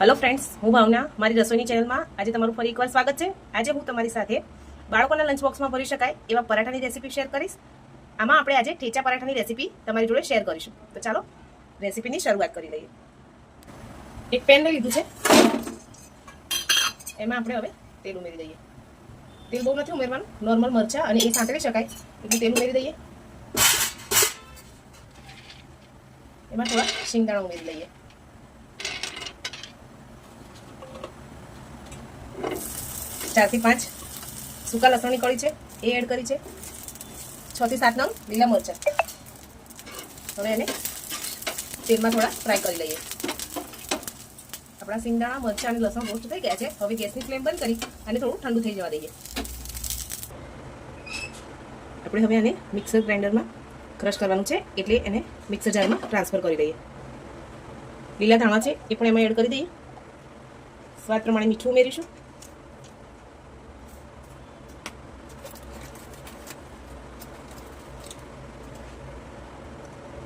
Hello friends હું ભાવના. મારી રસોઈની ચેનલમાં આજે તમારું ફરી એકવાર સ્વાગત છે. આજે હું તમારી સાથે બાળકોના લંચ બોક્સમાં ભરી શકાય એવા પરાઠાની રેસીપી શેર કરીશ. આમાં આપણે આજે ઠેચા પરાઠાની રેસીપી તમારી જોડે શેર કરીશું. તો ચાલો રેસીપીની શરૂઆત કરી લઈએ. એક પેન લઈ લીધું છે. એમાં આપણે હવે તેલ ઉમેરી દઈએ. તેલ બહુ નથી ઉમેરવાનું નોર્મલ મરચાં અને એ સાંતળી શકાય. એટલું તેલ ઉમેરી દઈએ. એમાં થોડા શિંગદાણા ઉમેરી દઈએ ચારથી પાંચ. સૂકા લસણની કળી છે, એ એડ કરી છે. છથી સાત નંગ લીલા મરચાં. હવે એને તેલમાં થોડા ફ્રાય કરી લઈએ. આપણા સિંગદાણા મરચાં અને લસણ રોસ્ટ થઈ ગયા છે. હવે ગેસની ફ્લેમ બંધ કરી અને થોડું ઠંડુ થઈ જવા દઈએ. આપણે હવે આને મિક્સર ગ્રાઇન્ડરમાં ક્રશ કરવાનું છે, એટલે એને મિક્સર જારમાં ટ્રાન્સફર કરી દઈએ. લીલા ધાણા છે, એ પણ એમાં એડ કરી દઈએ. સ્વાદ પ્રમાણે મીઠું ઉમેરીશું.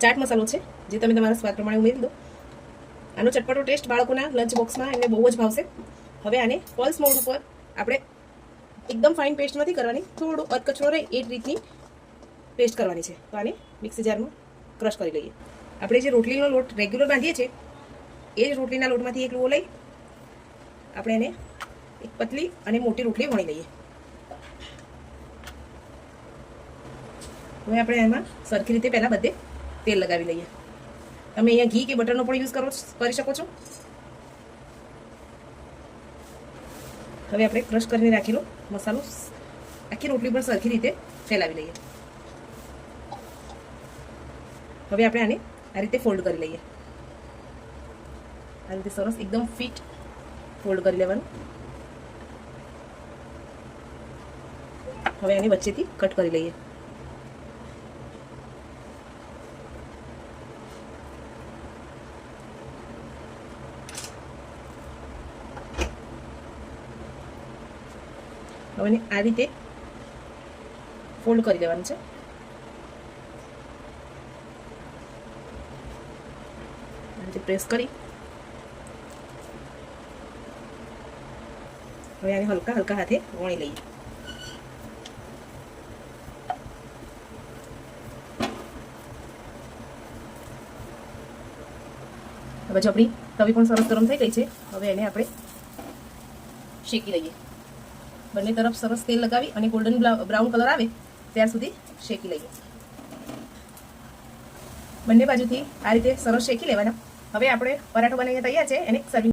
ચાટ મસાલો છે. જે તમે તમારા સ્વાદ પ્રમાણે ઉમેરી દો. આનો ચટપટો ટેસ્ટ બાળકોના લંચ બોક્સમાં એમને બહુ જ ભાવશે. હવે આને પલ્સ મોડ ઉપર આપણે એકદમ ફાઇન પેસ્ટ નથી કરવાની થોડો અધકચરો રહે એ રીતની પેસ્ટ કરવાની છે. તો આને મિક્સી જારમાં ક્રશ કરી લઈએ. આપણે જે રોટલીનો લોટ રેગ્યુલર બાંધીએ છીએ, એ જ રોટલીના લોટમાંથી એક લુઓ લઈ આપણે એને એક પતલી અને મોટી રોટલી વણી લઈએ. હવે આપણે એમાં સરખી રીતે પહેલાં બધે તેલ લગાવી લઈએ. તમે અહીંયા ઘી કે બટરનો પણ યુઝ કરો કરી શકો છો? હવે આપણે ક્રશ કરીને રાખેલો મસાલો. આખી રોટલી પર સરખી રીતે ફેલાવી લઈએ. હવે આપણે આને આ રીતે ફોલ્ડ કરી લઈએ. આ રીતે સરસ એકદમ ફિટ ફોલ્ડ કરી લેવાનું. હવે આની વચ્ચેથી કટ કરી લઈએ. હવે આ રીતે ફોલ્ડ કરી દેવાનું છે. પ્રેસ કરી. હવે આને હલકા હલકા હાથે વણી લઈએ. હવે આપણી તવી પણ સરસ ગરમ થઈ ગઈ છે, હવે એને આપણે શેકી લઈએ. બંને તરફ સરસ તેલ લગાવી અને ગોલ્ડન બ્રાઉન કલર આવે ત્યાં સુધી શેકી લઈએ. બંને બાજુથી આ રીતે સરસ શેકી લેવાના. હવે આપણે પરાઠો બનાવીને તૈયાર છે, એને સર્વિંગ